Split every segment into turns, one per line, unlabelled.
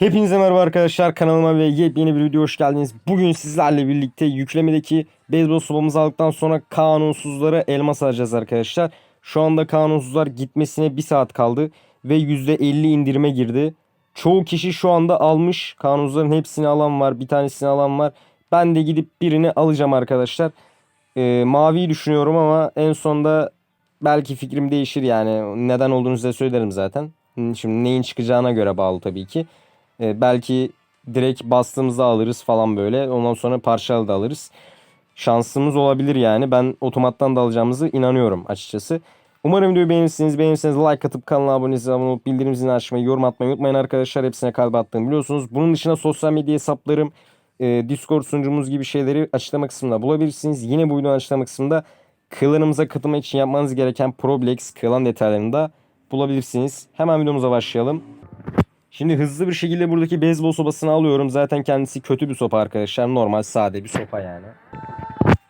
Hepinize merhaba arkadaşlar kanalıma ve yepyeni bir video hoş geldiniz. Bugün sizlerle birlikte yüklemedeki beyzbol sopamızı aldıktan sonra kanunsuzlara elmas alacağız arkadaşlar. Şu anda kanunsuzlar gitmesine bir saat kaldı ve %50 indirime girdi. Çoğu kişi şu anda almış. Kanunsuzların hepsini alan var. Bir tanesini alan var. Ben de gidip birini alacağım arkadaşlar. Ee, maviyi düşünüyorum ama en sonda belki fikrim değişir yani. Neden olduğunu size söylerim zaten. Şimdi neyin çıkacağına göre bağlı tabii ki. Ee, belki direkt bastığımızda alırız falan böyle. Ondan sonra parçalı da alırız. Şansımız olabilir yani. Ben otomattan da alacağımızı inanıyorum açıkçası. Umarım videoyu beğenirsiniz. Beğenirseniz like atıp kanala abone olup bildirim zilini açmayı, yorum atmayı unutmayın arkadaşlar. Hepsine kalp attığımı biliyorsunuz. Bunun dışında sosyal medya hesaplarım, e, Discord sunucumuz gibi şeyleri açıklama kısmında bulabilirsiniz. Yine bu videonun açıklama kısmında klanımıza katılmak için yapmanız gereken Problex klan detaylarını da bulabilirsiniz. Hemen videomuza başlayalım. Şimdi hızlı bir şekilde buradaki beyzbol sopasını alıyorum. Zaten kendisi kötü bir sopa arkadaşlar. Normal sade bir sopa yani.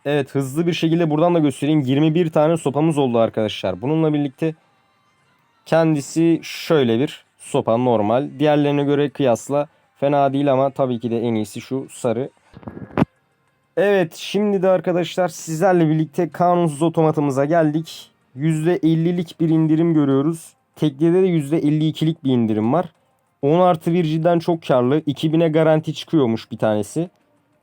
Evet hızlı bir şekilde buradan da göstereyim. 21 tane sopamız oldu arkadaşlar. Bununla birlikte kendisi şöyle bir sopa normal. Diğerlerine göre kıyasla fena değil ama tabii ki de en iyisi şu sarı. Evet şimdi de arkadaşlar sizlerle birlikte kanunsuz otomatımıza geldik. %50'lik bir indirim görüyoruz. Teknede de %52'lik bir indirim var. 10 artı 1 cidden çok karlı. 2000'e garanti çıkıyormuş bir tanesi.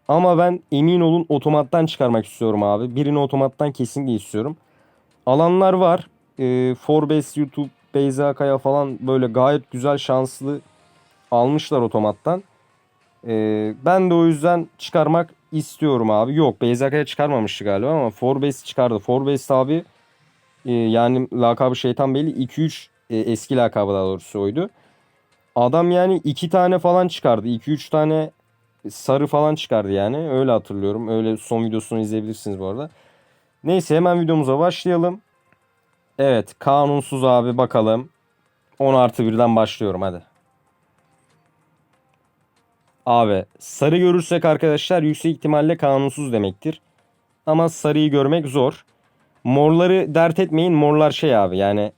Ama ben emin olun otomattan çıkarmak istiyorum abi. Birini otomattan kesinlikle istiyorum. Alanlar var. Ee, Forbes, YouTube, Beyza Kaya falan böyle gayet güzel şanslı almışlar otomattan. Ee, ben de o yüzden çıkarmak istiyorum abi. Yok Beyza Kaya çıkarmamıştı galiba ama Forbes çıkardı. Forbes abi e, yani lakabı şeytan belli 2-3 e, eski lakabı daha doğrusu oydu. Adam yani iki tane falan çıkardı. 2-3 tane sarı falan çıkardı yani. Öyle hatırlıyorum. Öyle son videosunu izleyebilirsiniz bu arada. Neyse hemen videomuza başlayalım. Evet kanunsuz abi bakalım. 10 artı 1'den başlıyorum hadi. Abi sarı görürsek arkadaşlar yüksek ihtimalle kanunsuz demektir. Ama sarıyı görmek zor. Morları dert etmeyin. Morlar şey abi yani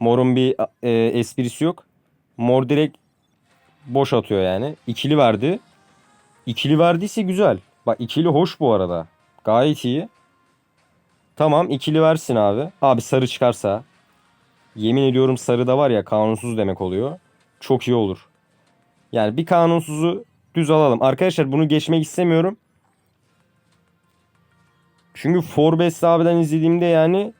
morun bir e, esprisi yok. Mor direkt boş atıyor yani. İkili verdi. İkili verdiyse güzel. Bak ikili hoş bu arada. Gayet iyi. Tamam ikili versin abi. Abi sarı çıkarsa. Yemin ediyorum sarı da var ya kanunsuz demek oluyor. Çok iyi olur. Yani bir kanunsuzu düz alalım. Arkadaşlar bunu geçmek istemiyorum. Çünkü Forbes abiden izlediğimde yani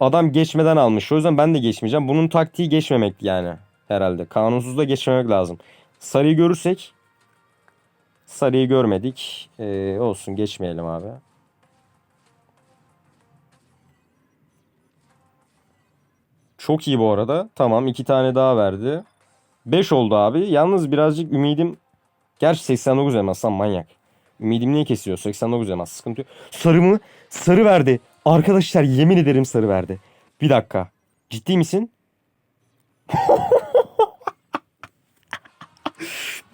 adam geçmeden almış. O yüzden ben de geçmeyeceğim. Bunun taktiği geçmemekti yani herhalde. Kanunsuz da geçmemek lazım. Sarıyı görürsek sarıyı görmedik. Ee, olsun geçmeyelim abi. Çok iyi bu arada. Tamam iki tane daha verdi. 5 oldu abi. Yalnız birazcık ümidim Gerçi 89 elmas lan manyak. Ümidim niye kesiyor? 89 elmas sıkıntı yok. Sarı mı? Sarı verdi. Arkadaşlar yemin ederim sarı verdi. Bir dakika. Ciddi misin?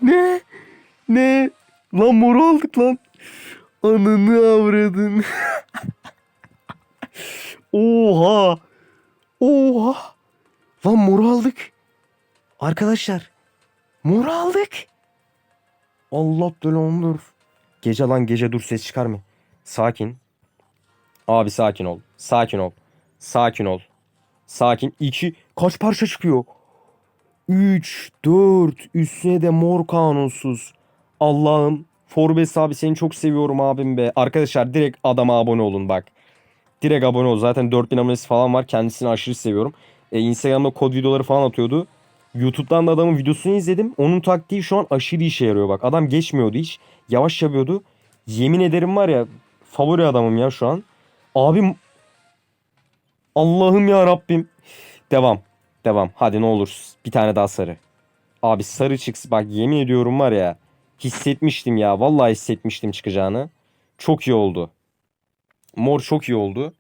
Ne? Ne? Lan moru aldık lan. Ananı avradın. Oha. Oha. Lan moru aldık. Arkadaşlar. Mor aldık. Allah belanı. Gece lan gece dur ses çıkar mı? Sakin. Abi sakin ol. Sakin ol. Sakin ol. Sakin. 2. Kaç parça çıkıyor? 3, 4. Üstüne de mor kanunsuz. Allah'ım. Forbes abi seni çok seviyorum abim be. Arkadaşlar direkt adama abone olun bak. Direkt abone ol. Zaten 4000 abonesi falan var. Kendisini aşırı seviyorum. E, Instagram'da kod videoları falan atıyordu. YouTube'dan da adamın videosunu izledim. Onun taktiği şu an aşırı işe yarıyor bak. Adam geçmiyordu hiç. Yavaş yapıyordu. Yemin ederim var ya favori adamım ya şu an. Abim Allah'ım ya Rabbim. Devam. Devam. Hadi ne olur. Bir tane daha sarı. Abi sarı çıksın. Bak yemin ediyorum var ya. Hissetmiştim ya. Vallahi hissetmiştim çıkacağını. Çok iyi oldu. Mor çok iyi oldu.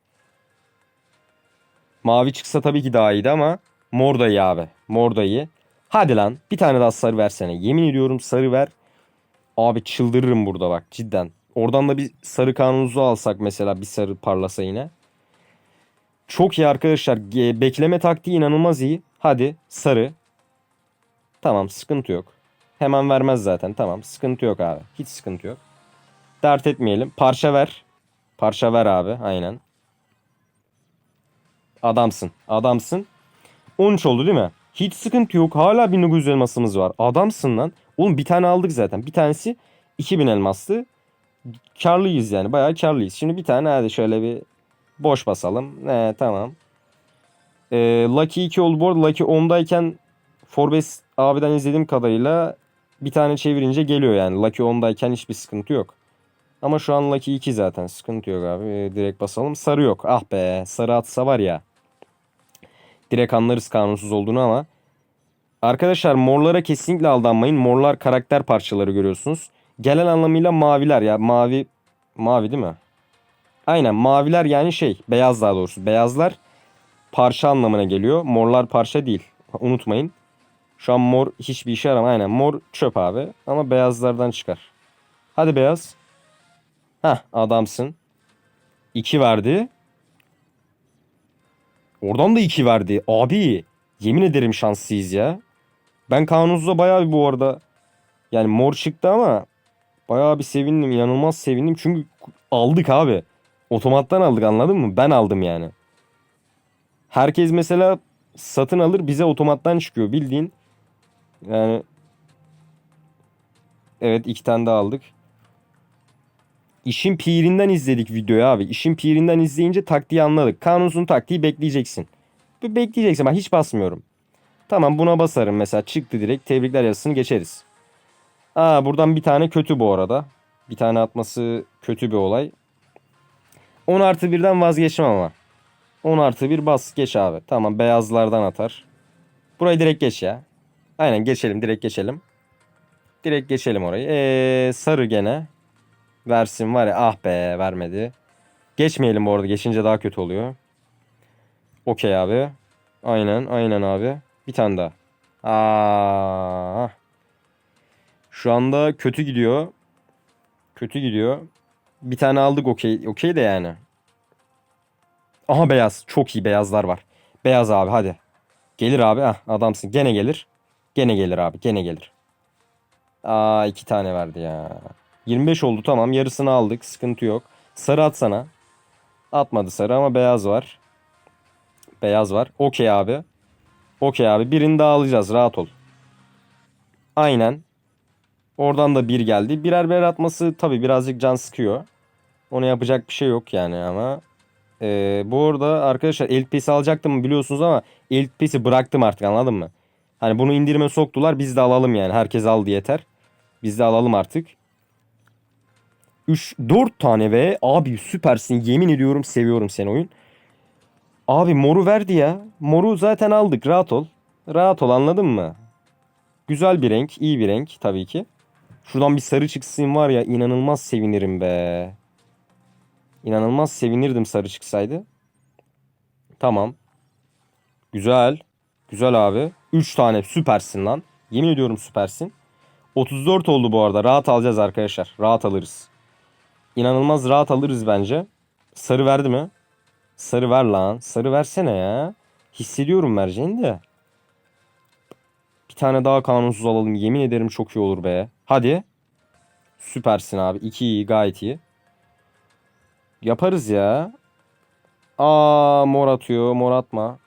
Mavi çıksa tabii ki daha iyiydi ama mor da iyi abi. Mor da iyi. Hadi lan bir tane daha sarı versene. Yemin ediyorum sarı ver. Abi çıldırırım burada bak cidden. Oradan da bir sarı kanunuzu alsak mesela bir sarı parlasa yine. Çok iyi arkadaşlar. Bekleme taktiği inanılmaz iyi. Hadi sarı. Tamam sıkıntı yok. Hemen vermez zaten. Tamam. Sıkıntı yok abi. Hiç sıkıntı yok. Dert etmeyelim. Parça ver. Parça ver abi. Aynen. Adamsın. Adamsın. 13 oldu değil mi? Hiç sıkıntı yok. Hala 1900 elmasımız var. Adamsın lan. Oğlum bir tane aldık zaten. Bir tanesi 2000 elmaslı. Karlıyız yani. Bayağı karlıyız. Şimdi bir tane hadi şöyle bir boş basalım. Ne tamam. Ee, Lucky 2 oldu bu arada. Lucky 10'dayken Forbes abiden izlediğim kadarıyla bir tane çevirince geliyor yani. Lucky 10'dayken hiçbir sıkıntı yok. Ama şu an Lucky 2 zaten. Sıkıntı yok abi. Ee, direkt basalım. Sarı yok. Ah be. Sarı atsa var ya. Direkt anlarız kanunsuz olduğunu ama. Arkadaşlar morlara kesinlikle aldanmayın. Morlar karakter parçaları görüyorsunuz. Gelen anlamıyla maviler ya. Mavi mavi değil mi? Aynen maviler yani şey beyaz daha doğrusu. Beyazlar parça anlamına geliyor. Morlar parça değil. Unutmayın. Şu an mor hiçbir işe yaramıyor. Aynen mor çöp abi. Ama beyazlardan çıkar. Hadi beyaz. Heh adamsın. 2 verdi. Oradan da 2 verdi. Abi yemin ederim şanslıyız ya. Ben kanunsuzda bayağı bir bu arada yani mor çıktı ama bayağı bir sevindim. inanılmaz sevindim. Çünkü aldık abi. Otomattan aldık anladın mı? Ben aldım yani. Herkes mesela satın alır bize otomattan çıkıyor bildiğin. Yani evet iki tane daha aldık. İşin pirinden izledik videoyu abi. İşin pirinden izleyince taktiği anladık. Kanunsuzun taktiği bekleyeceksin. Bir bekleyeceksin. Ben hiç basmıyorum. Tamam buna basarım mesela. Çıktı direkt. Tebrikler yazısını geçeriz. Aa buradan bir tane kötü bu arada. Bir tane atması kötü bir olay. 10 artı 1'den vazgeçmem ama. 10 artı 1 bas geç abi. Tamam beyazlardan atar. Burayı direkt geç ya. Aynen geçelim direkt geçelim. Direkt geçelim orayı. Ee, sarı gene. Versin var ya ah be vermedi. Geçmeyelim bu arada geçince daha kötü oluyor. Okey abi. Aynen aynen abi. Bir tane daha. Aa. Şu anda kötü gidiyor. Kötü gidiyor. Bir tane aldık okey. Okey de yani. Aha beyaz. Çok iyi beyazlar var. Beyaz abi hadi. Gelir abi. Ah adamsın. Gene gelir. Gene gelir abi. Gene gelir. Aa iki tane verdi ya. 25 oldu tamam. Yarısını aldık. Sıkıntı yok. Sarı atsana. Atmadı sarı ama beyaz var. Beyaz var. Okey abi. Okey abi. Birini daha alacağız. Rahat ol. Aynen. Oradan da bir geldi. Birer birer atması tabii birazcık can sıkıyor. Ona yapacak bir şey yok yani ama. Ee, bu arada arkadaşlar Elite alacaktım biliyorsunuz ama Elite bıraktım artık anladın mı? Hani bunu indirime soktular biz de alalım yani. Herkes aldı yeter. Biz de alalım artık. 3 4 tane ve abi süpersin. Yemin ediyorum seviyorum seni oyun. Abi moru verdi ya. Moru zaten aldık. Rahat ol. Rahat ol anladın mı? Güzel bir renk, iyi bir renk tabii ki. Şuradan bir sarı çıksın var ya inanılmaz sevinirim be. İnanılmaz sevinirdim sarı çıksaydı. Tamam. Güzel. Güzel abi. 3 tane süpersin lan. Yemin ediyorum süpersin. 34 oldu bu arada. Rahat alacağız arkadaşlar. Rahat alırız. İnanılmaz rahat alırız bence. Sarı verdi mi? Sarı ver lan. Sarı versene ya. Hissediyorum vereceğini de. Bir tane daha kanunsuz alalım. Yemin ederim çok iyi olur be. Hadi. Süpersin abi. 2 iyi gayet iyi. Yaparız ya. Aa mor atıyor. Mor atma.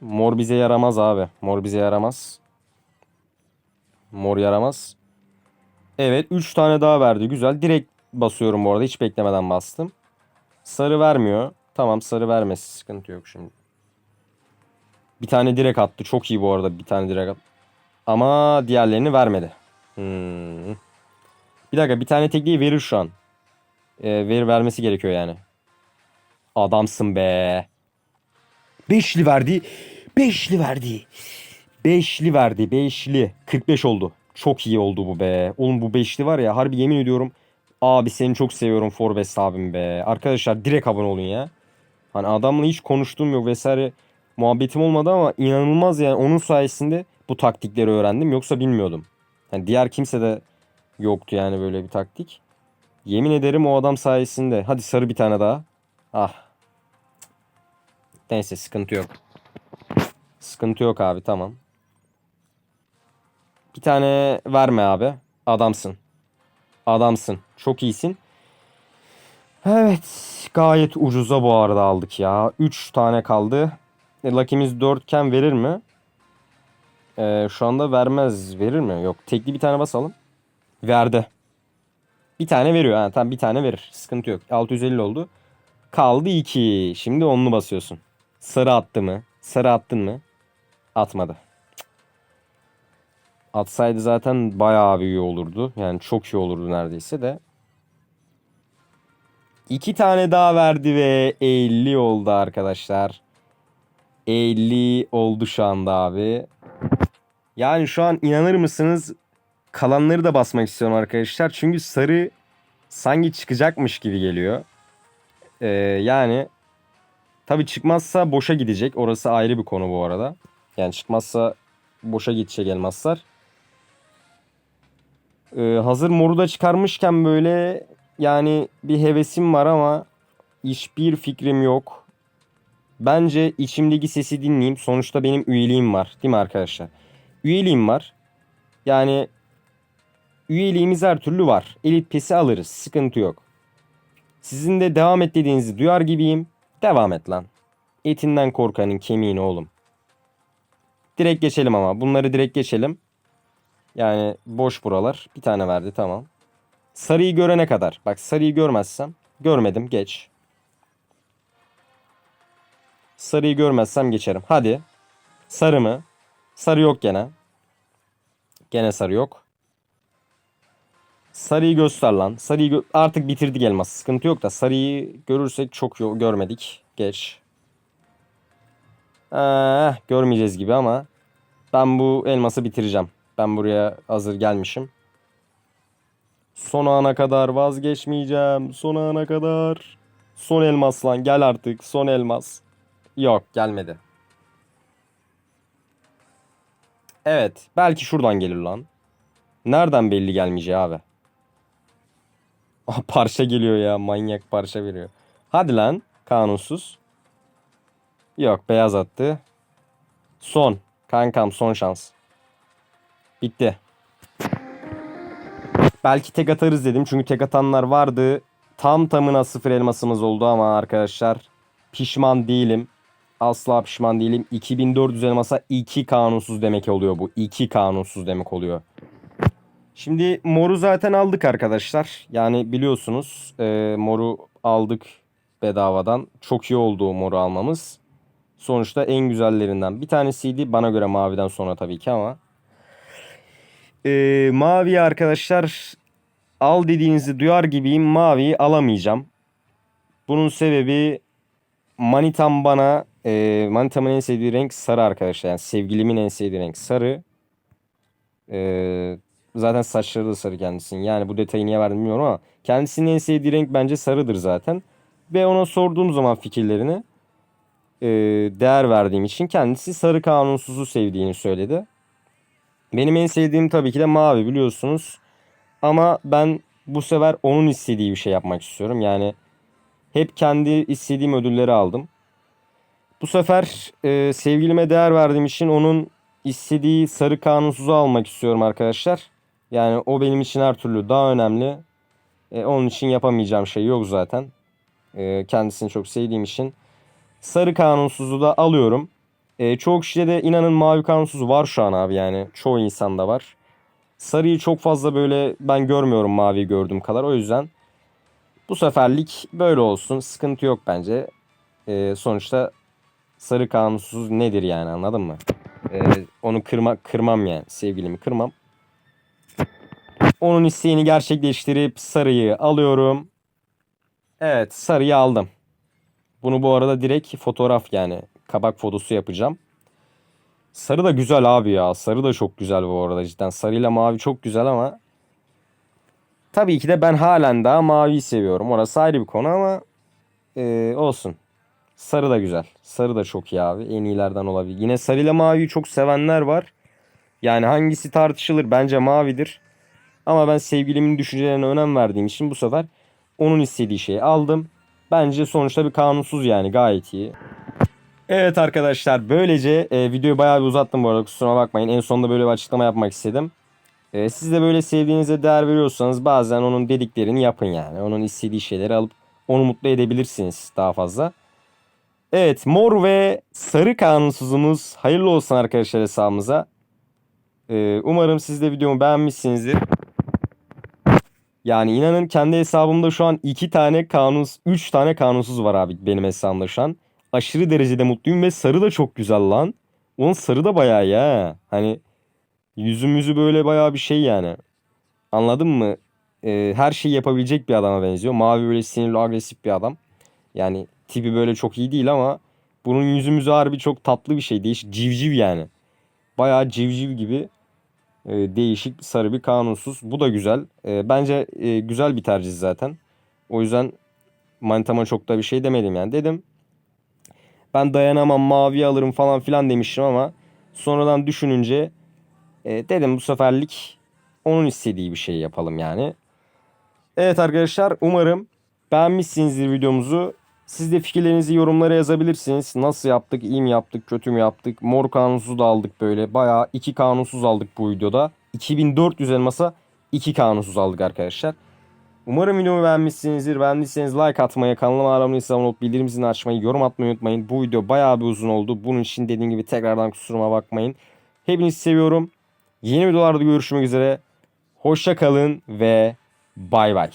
Mor bize yaramaz abi. Mor bize yaramaz. Mor yaramaz. Evet 3 tane daha verdi. Güzel. Direkt basıyorum bu arada. Hiç beklemeden bastım. Sarı vermiyor. Tamam sarı vermesi sıkıntı yok şimdi. Bir tane direkt attı. Çok iyi bu arada bir tane direkt attı. Ama diğerlerini vermedi. Hmm. Bir dakika bir tane tekliği verir şu an. Ee, verir vermesi gerekiyor yani. Adamsın be. Beşli verdi. Beşli verdi. Beşli verdi. Beşli. 45 oldu. Çok iyi oldu bu be. Oğlum bu beşli var ya harbi yemin ediyorum. Abi seni çok seviyorum Forbes abim be. Arkadaşlar direkt abone olun ya. Hani adamla hiç konuştuğum yok vesaire muhabbetim olmadı ama inanılmaz yani onun sayesinde bu taktikleri öğrendim. Yoksa bilmiyordum. Yani diğer kimse de yoktu yani böyle bir taktik. Yemin ederim o adam sayesinde. Hadi sarı bir tane daha. Ah. Neyse sıkıntı yok. Sıkıntı yok abi tamam. Bir tane verme abi. Adamsın. Adamsın. Çok iyisin. Evet. Gayet ucuza bu arada aldık ya. 3 tane kaldı. E, Lucky'miz 4 iken verir mi? Ee, şu anda vermez. Verir mi? Yok. Tekli bir tane basalım. Verdi. Bir tane veriyor. Ha, tamam bir tane verir. Sıkıntı yok. 650 oldu. Kaldı 2. Şimdi onlu basıyorsun. Sarı attı mı? Sarı attın mı? Atmadı. Atsaydı zaten bayağı bir iyi olurdu. Yani çok iyi olurdu neredeyse de. İki tane daha verdi ve 50 oldu arkadaşlar. 50 oldu şu anda abi. Yani şu an inanır mısınız kalanları da basmak istiyorum arkadaşlar. Çünkü sarı sanki çıkacakmış gibi geliyor. Ee, yani tabi çıkmazsa boşa gidecek. Orası ayrı bir konu bu arada. Yani çıkmazsa boşa gidecek elmaslar. Ee, hazır moru da çıkarmışken böyle yani bir hevesim var ama hiçbir fikrim yok. Bence içimdeki sesi dinleyeyim. Sonuçta benim üyeliğim var. Değil mi arkadaşlar? Üyeliğim var. Yani üyeliğimiz her türlü var. Elit pesi alırız. Sıkıntı yok. Sizin de devam et dediğinizi duyar gibiyim. Devam et lan. Etinden korkanın kemiğini oğlum. Direkt geçelim ama. Bunları direkt geçelim. Yani boş buralar. Bir tane verdi tamam. Sarıyı görene kadar. Bak sarıyı görmezsem. Görmedim geç. Sarıyı görmezsem geçerim. Hadi. Sarı mı? Sarı yok gene. Gene sarı yok. Sarıyı göster lan. Sarıyı gö- artık bitirdik elmas. Sıkıntı yok da sarıyı görürsek çok yo- görmedik. Geç. Eh, görmeyeceğiz gibi ama ben bu elması bitireceğim. Ben buraya hazır gelmişim. Son ana kadar vazgeçmeyeceğim. Son ana kadar. Son elmas lan gel artık. Son elmas. Yok gelmedi. Evet belki şuradan gelir lan. Nereden belli gelmeyeceği abi. Ah, parça geliyor ya manyak parça veriyor. Hadi lan kanunsuz. Yok beyaz attı. Son. Kankam son şans. Bitti. Belki tek atarız dedim çünkü tek atanlar vardı. Tam tamına sıfır elmasımız oldu ama arkadaşlar pişman değilim. Asla pişman değilim. 2400 elmasa 2 kanunsuz demek oluyor bu. 2 kanunsuz demek oluyor. Şimdi moru zaten aldık arkadaşlar. Yani biliyorsunuz e, moru aldık bedavadan. Çok iyi oldu moru almamız. Sonuçta en güzellerinden bir tanesiydi. Bana göre maviden sonra tabii ki ama. E, mavi arkadaşlar al dediğinizi duyar gibiyim. Maviyi alamayacağım. Bunun sebebi Manitam bana e, Manitamın en sevdiği renk sarı arkadaşlar. Yani sevgilimin en sevdiği renk sarı. E, zaten saçları da sarı kendisinin. Yani bu detayı niye verdim bilmiyorum ama kendisinin en sevdiği renk bence sarıdır zaten. Ve ona sorduğum zaman fikirlerini e, değer verdiğim için kendisi sarı kanunsuzu sevdiğini söyledi. Benim en sevdiğim tabii ki de mavi biliyorsunuz. Ama ben bu sefer onun istediği bir şey yapmak istiyorum. Yani hep kendi istediğim ödülleri aldım. Bu sefer e, sevgilime değer verdiğim için onun istediği sarı kanunsuzu almak istiyorum arkadaşlar. Yani o benim için her türlü daha önemli. E, onun için yapamayacağım şey yok zaten. E, kendisini çok sevdiğim için. Sarı kanunsuzu da alıyorum. E, çoğu kişide de inanın mavi kanunsuzu var şu an abi yani. Çoğu insanda var. Sarıyı çok fazla böyle ben görmüyorum mavi gördüğüm kadar. O yüzden bu seferlik böyle olsun. Sıkıntı yok bence. E, sonuçta sarı kanunsuz nedir yani anladın mı? E, onu kırma, kırmam yani. Sevgilimi kırmam. Onun isteğini gerçekleştirip sarıyı alıyorum. Evet sarıyı aldım. Bunu bu arada direkt fotoğraf yani kabak fotosu yapacağım. Sarı da güzel abi ya. Sarı da çok güzel bu arada cidden. Sarıyla mavi çok güzel ama tabii ki de ben halen daha maviyi seviyorum. Orası ayrı bir konu ama e, olsun. Sarı da güzel. Sarı da çok iyi abi. En iyilerden olabilir. Yine sarıyla maviyi çok sevenler var. Yani hangisi tartışılır? Bence mavidir. Ama ben sevgilimin düşüncelerine önem verdiğim için bu sefer onun istediği şeyi aldım. Bence sonuçta bir kanunsuz yani gayet iyi. Evet arkadaşlar böylece e, videoyu bayağı bir uzattım bu arada kusura bakmayın. En sonunda böyle bir açıklama yapmak istedim. Ee, siz de böyle sevdiğinize değer veriyorsanız bazen onun dediklerini yapın yani. Onun istediği şeyleri alıp onu mutlu edebilirsiniz daha fazla. Evet mor ve sarı kanunsuzumuz hayırlı olsun arkadaşlar hesabımıza. Ee, umarım siz de videomu beğenmişsinizdir. Yani inanın kendi hesabımda şu an iki tane kanuns, üç tane kanunsuz var abi benim hesabımda şu an. Aşırı derecede mutluyum ve sarı da çok güzel lan. Onun sarı da bayağı ya. Hani yüzümüzü böyle bayağı bir şey yani. Anladın mı? Ee, her şeyi yapabilecek bir adama benziyor. Mavi böyle sinirli agresif bir adam. Yani tipi böyle çok iyi değil ama bunun yüzümüzü harbi çok tatlı bir şey. Değişik civciv yani. Bayağı civciv gibi değişik sarı bir kanunsuz. Bu da güzel. E, bence e, güzel bir tercih zaten. O yüzden manitama çok da bir şey demedim yani. Dedim ben dayanamam mavi alırım falan filan demiştim ama sonradan düşününce e, dedim bu seferlik onun istediği bir şey yapalım yani. Evet arkadaşlar umarım beğenmişsinizdir videomuzu. Siz de fikirlerinizi yorumlara yazabilirsiniz. Nasıl yaptık, iyi mi yaptık, kötü mü yaptık? Mor kanunsuz da aldık böyle. Bayağı iki kanunsuz aldık bu videoda. 2400 elmasa iki kanunsuz aldık arkadaşlar. Umarım videomu beğenmişsinizdir. Beğendiyseniz like atmayı, kanalıma abone olup bildirim zilini açmayı, yorum atmayı unutmayın. Bu video bayağı bir uzun oldu. Bunun için dediğim gibi tekrardan kusuruma bakmayın. Hepinizi seviyorum. Yeni videolarda görüşmek üzere. Hoşça kalın ve bay bay.